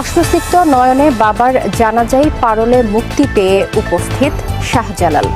আশ্বস্তিক্ত নয়নে বাবার জানাজাই পারলে মুক্তি পেয়ে উপস্থিত শাহজালাল।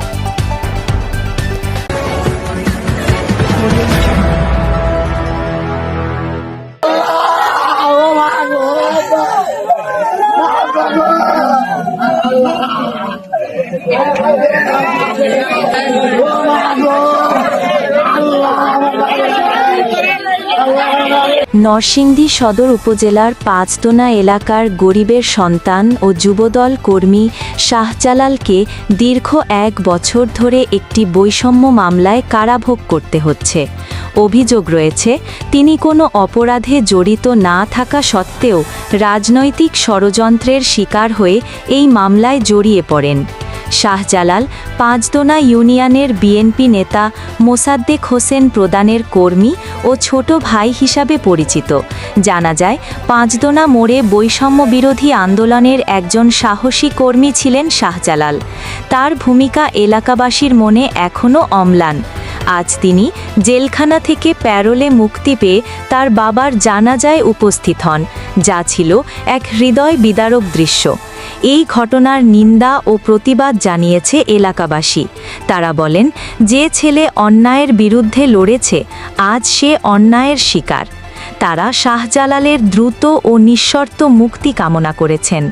নরসিংদী সদর উপজেলার পাঁচদোনা এলাকার গরিবের সন্তান ও যুবদল কর্মী শাহজালালকে দীর্ঘ এক বছর ধরে একটি বৈষম্য মামলায় কারাভোগ করতে হচ্ছে। অভিযোগ রয়েছে, তিনি কোনো অপরাধে জড়িত না থাকা সত্ত্বেও রাজনৈতিক ষড়যন্ত্রের শিকার হয়ে এই মামলায় জড়িয়ে পড়েন। শাহজালাল পাঁচদোনা ইউনিয়নের বিএনপি নেতা মোসাদ্দেক হোসেন প্রদানের কর্মী ও ছোট ভাই হিসাবে পরিচিত। জানা যায়, পাঁচদোনা মোড়ে বৈষম্য বিরোধী আন্দোলনের একজন সাহসী কর্মী ছিলেন শাহজালাল। তার ভূমিকা এলাকাবাসীর মনে এখনও অম্লান। আজ তিনি জেলখানা থেকে প্যারোলে মুক্তি পেয়ে তার বাবার জানাজায় উপস্থিত হন, যা ছিল এক হৃদয় বিদারক দৃশ্য। এই ঘটনার নিন্দা ও প্রতিবাদ জানিয়েছে এলাকাবাসী। তারা বলেন, যে ছেলে অন্যায়ের বিরুদ্ধে লড়েছে, আজ সে অন্যায়ের শিকার। তারা শাহজালালের দ্রুত ও নিঃশর্ত মুক্তি কামনা করেছেন।